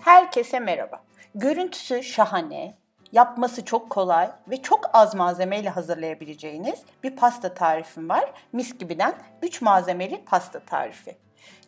Herkese merhaba. Görüntüsü şahane, yapması çok kolay ve çok az malzemeyle hazırlayabileceğiniz bir pasta tarifim var. Mis gibiden 3 malzemeli pasta tarifi.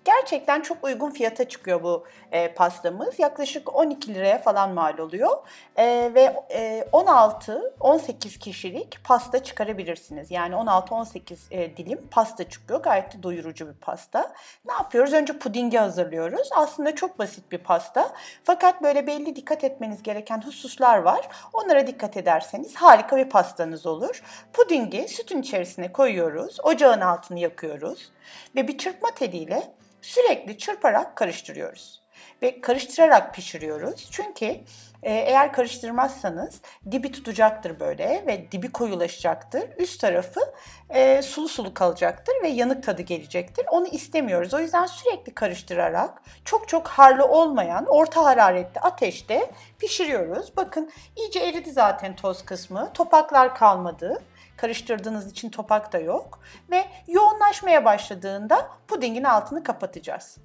Gerçekten çok uygun fiyata çıkıyor bu e, pastamız. Yaklaşık 12 liraya falan mal oluyor. E, ve e, 16-18 kişilik pasta çıkarabilirsiniz. Yani 16-18 e, dilim pasta çıkıyor. Gayet de doyurucu bir pasta. Ne yapıyoruz? Önce pudingi hazırlıyoruz. Aslında çok basit bir pasta. Fakat böyle belli dikkat etmeniz gereken hususlar var. Onlara dikkat ederseniz harika bir pastanız olur. Pudingi sütün içerisine koyuyoruz. Ocağın altını yakıyoruz. Ve bir çırpma teliyle sürekli çırparak karıştırıyoruz. Ve karıştırarak pişiriyoruz. Çünkü e, eğer karıştırmazsanız dibi tutacaktır böyle ve dibi koyulaşacaktır. Üst tarafı e, sulu sulu kalacaktır ve yanık tadı gelecektir. Onu istemiyoruz. O yüzden sürekli karıştırarak çok çok harlı olmayan orta hararetli ateşte pişiriyoruz. Bakın iyice eridi zaten toz kısmı. Topaklar kalmadı. Karıştırdığınız için topak da yok. Ve yoğunlaşmaya başladığında pudingin altını kapatacağız.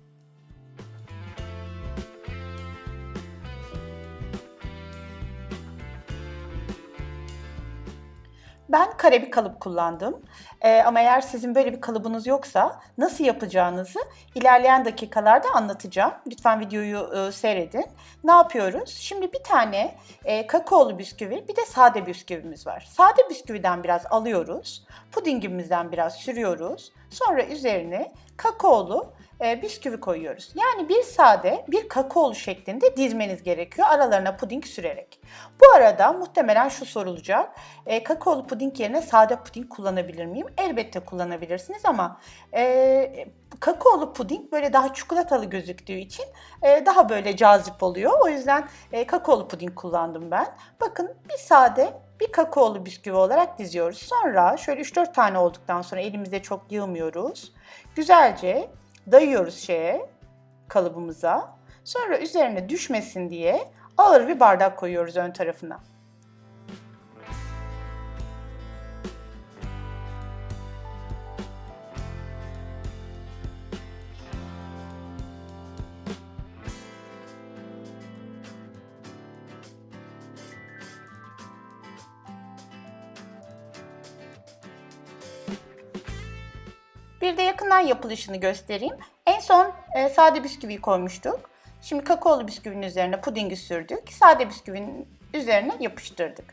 Ben kare bir kalıp kullandım. Ee, ama eğer sizin böyle bir kalıbınız yoksa nasıl yapacağınızı ilerleyen dakikalarda anlatacağım. Lütfen videoyu e, seyredin. Ne yapıyoruz? Şimdi bir tane e, kakaolu bisküvi, bir de sade bisküvimiz var. Sade bisküviden biraz alıyoruz. Pudingimizden biraz sürüyoruz. Sonra üzerine kakaolu e, bisküvi koyuyoruz. Yani bir sade, bir kakaolu şeklinde dizmeniz gerekiyor aralarına puding sürerek. Bu arada muhtemelen şu sorulacak. E, kakaolu puding yerine sade puding kullanabilir miyim? Elbette kullanabilirsiniz ama e, kakaolu puding böyle daha çikolatalı gözüktüğü için e, daha böyle cazip oluyor. O yüzden e, kakaolu puding kullandım ben. Bakın bir sade bir kakaolu bisküvi olarak diziyoruz. Sonra şöyle 3-4 tane olduktan sonra elimizde çok yığmıyoruz. Güzelce dayıyoruz şeye, kalıbımıza. Sonra üzerine düşmesin diye ağır bir bardak koyuyoruz ön tarafına. Bir de yakından yapılışını göstereyim. En son e, sade bisküvi koymuştuk. Şimdi kakaolu bisküvinin üzerine pudingi sürdük. Sade bisküvinin üzerine yapıştırdık.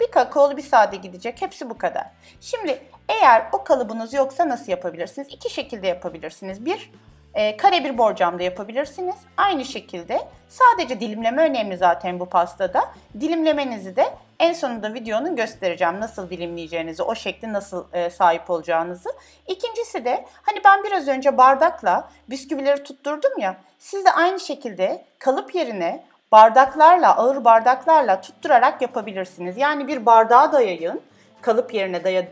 Bir kakaolu bir sade gidecek. Hepsi bu kadar. Şimdi eğer o kalıbınız yoksa nasıl yapabilirsiniz? İki şekilde yapabilirsiniz. Bir, e, kare bir borcamda yapabilirsiniz. Aynı şekilde sadece dilimleme önemli zaten bu pastada. Dilimlemenizi de en sonunda videonun göstereceğim. Nasıl dilimleyeceğinizi, o şekli nasıl e, sahip olacağınızı. İkincisi de hani ben biraz önce bardakla bisküvileri tutturdum ya. Siz de aynı şekilde kalıp yerine bardaklarla, ağır bardaklarla tutturarak yapabilirsiniz. Yani bir bardağa dayayın, kalıp yerine daya,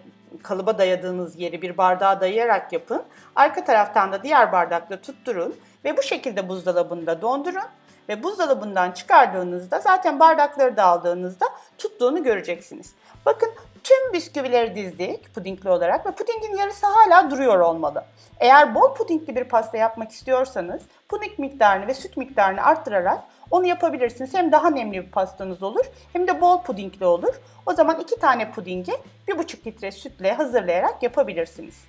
kalıba dayadığınız yeri bir bardağa dayayarak yapın. Arka taraftan da diğer bardakla tutturun ve bu şekilde buzdolabında dondurun. Ve buzdolabından çıkardığınızda zaten bardakları da aldığınızda tuttuğunu göreceksiniz. Bakın tüm bisküvileri dizdik pudingli olarak ve pudingin yarısı hala duruyor olmalı. Eğer bol pudingli bir pasta yapmak istiyorsanız puding miktarını ve süt miktarını arttırarak onu yapabilirsiniz. Hem daha nemli bir pastanız olur hem de bol pudingli olur. O zaman iki tane pudingi 1,5 litre sütle hazırlayarak yapabilirsiniz.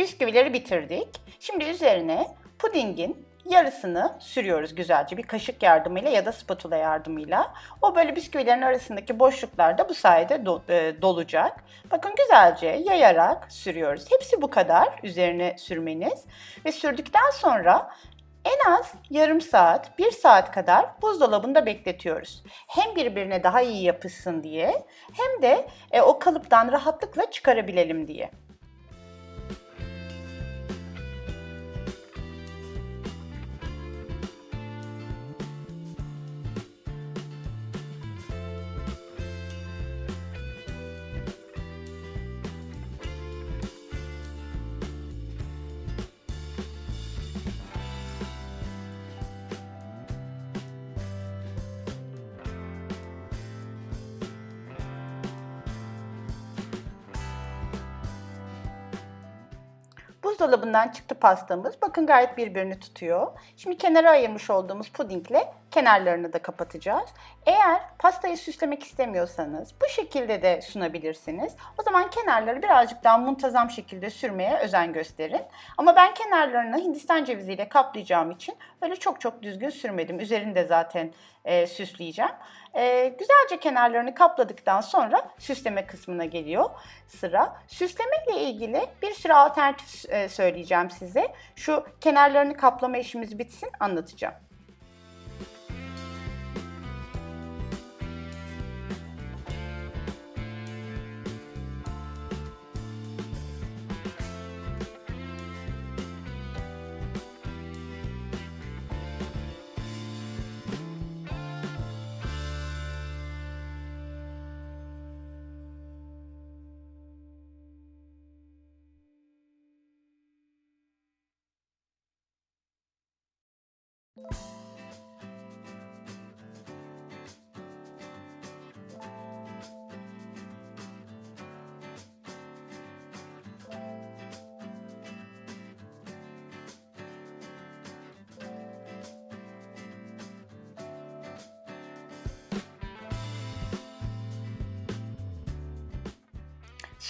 Bisküvileri bitirdik. Şimdi üzerine pudingin yarısını sürüyoruz güzelce bir kaşık yardımıyla ya da spatula yardımıyla. O böyle bisküvilerin arasındaki boşluklar da bu sayede do- e, dolacak. Bakın güzelce yayarak sürüyoruz. Hepsi bu kadar üzerine sürmeniz. Ve sürdükten sonra en az yarım saat, bir saat kadar buzdolabında bekletiyoruz. Hem birbirine daha iyi yapışsın diye hem de e, o kalıptan rahatlıkla çıkarabilelim diye. Buzdolabından çıktı pastamız. Bakın gayet birbirini tutuyor. Şimdi kenara ayırmış olduğumuz pudingle kenarlarını da kapatacağız. Eğer pastayı süslemek istemiyorsanız bu şekilde de sunabilirsiniz. O zaman kenarları birazcık daha muntazam şekilde sürmeye özen gösterin. Ama ben kenarlarını Hindistan ceviziyle kaplayacağım için öyle çok çok düzgün sürmedim. Üzerinde zaten e, süsleyeceğim. E, güzelce kenarlarını kapladıktan sonra süsleme kısmına geliyor sıra. Süslemeyle ilgili bir sürü alternatif e, söyleyeceğim size. Şu kenarlarını kaplama işimiz bitsin anlatacağım.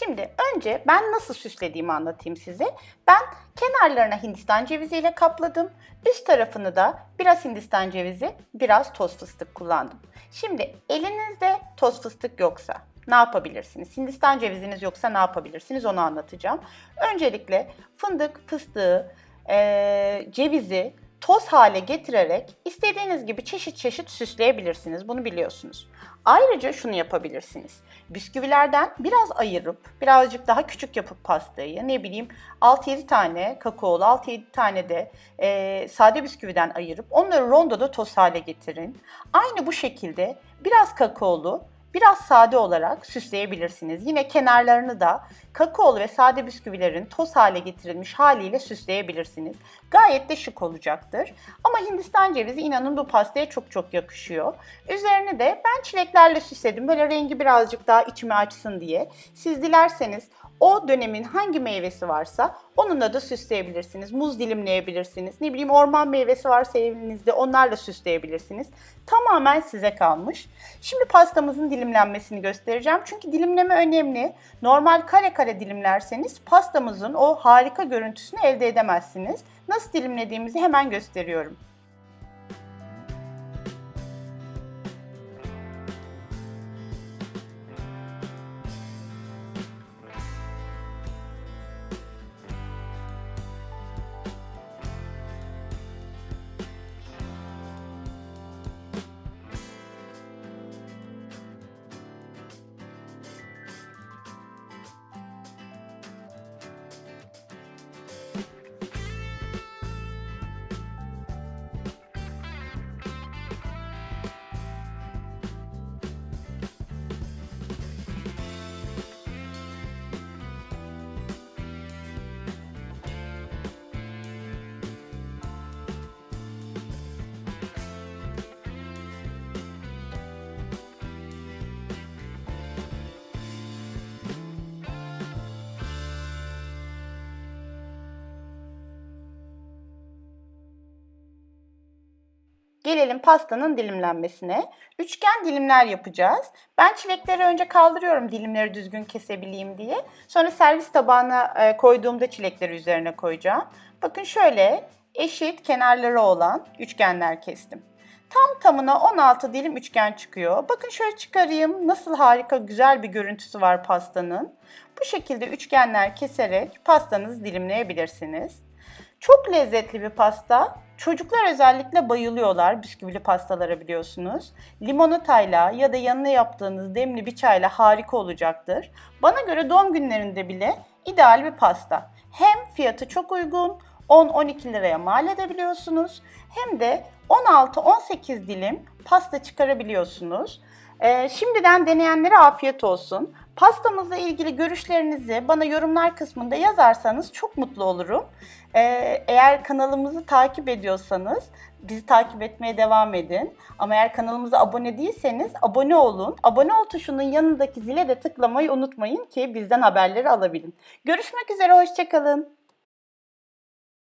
Şimdi önce ben nasıl süslediğimi anlatayım size. Ben kenarlarına Hindistan ceviziyle kapladım. Üst tarafını da biraz Hindistan cevizi, biraz toz fıstık kullandım. Şimdi elinizde toz fıstık yoksa ne yapabilirsiniz? Hindistan ceviziniz yoksa ne yapabilirsiniz onu anlatacağım. Öncelikle fındık, fıstığı, ee, cevizi toz hale getirerek istediğiniz gibi çeşit çeşit süsleyebilirsiniz. Bunu biliyorsunuz. Ayrıca şunu yapabilirsiniz. Bisküvilerden biraz ayırıp birazcık daha küçük yapıp pastayı ne bileyim 6-7 tane kakaolu 6-7 tane de e, sade bisküviden ayırıp onları rondoda toz hale getirin. Aynı bu şekilde biraz kakaolu biraz sade olarak süsleyebilirsiniz. Yine kenarlarını da kakaolu ve sade bisküvilerin toz hale getirilmiş haliyle süsleyebilirsiniz. Gayet de şık olacaktır. Ama Hindistan cevizi inanın bu pastaya çok çok yakışıyor. Üzerine de ben çileklerle süsledim. Böyle rengi birazcık daha içime açsın diye. Siz dilerseniz o dönemin hangi meyvesi varsa onunla da süsleyebilirsiniz. Muz dilimleyebilirsiniz. Ne bileyim orman meyvesi varsa evinizde onlarla süsleyebilirsiniz. Tamamen size kalmış. Şimdi pastamızın dilimlenmesini göstereceğim. Çünkü dilimleme önemli. Normal kare kare dilimlerseniz pastamızın o harika görüntüsünü elde edemezsiniz. Nasıl dilimlediğimizi hemen gösteriyorum. Gelelim pastanın dilimlenmesine. Üçgen dilimler yapacağız. Ben çilekleri önce kaldırıyorum dilimleri düzgün kesebileyim diye. Sonra servis tabağına e, koyduğumda çilekleri üzerine koyacağım. Bakın şöyle eşit kenarları olan üçgenler kestim. Tam tamına 16 dilim üçgen çıkıyor. Bakın şöyle çıkarayım. Nasıl harika güzel bir görüntüsü var pastanın. Bu şekilde üçgenler keserek pastanızı dilimleyebilirsiniz. Çok lezzetli bir pasta. Çocuklar özellikle bayılıyorlar bisküvili pastalara biliyorsunuz. Limonatayla ya da yanına yaptığınız demli bir çayla harika olacaktır. Bana göre doğum günlerinde bile ideal bir pasta. Hem fiyatı çok uygun, 10-12 liraya mal edebiliyorsunuz. Hem de 16-18 dilim pasta çıkarabiliyorsunuz. Ee, şimdiden deneyenlere afiyet olsun. Pastamızla ilgili görüşlerinizi bana yorumlar kısmında yazarsanız çok mutlu olurum. Ee, eğer kanalımızı takip ediyorsanız bizi takip etmeye devam edin. Ama eğer kanalımıza abone değilseniz abone olun. Abone ol tuşunun yanındaki zile de tıklamayı unutmayın ki bizden haberleri alabilin. Görüşmek üzere, hoşçakalın.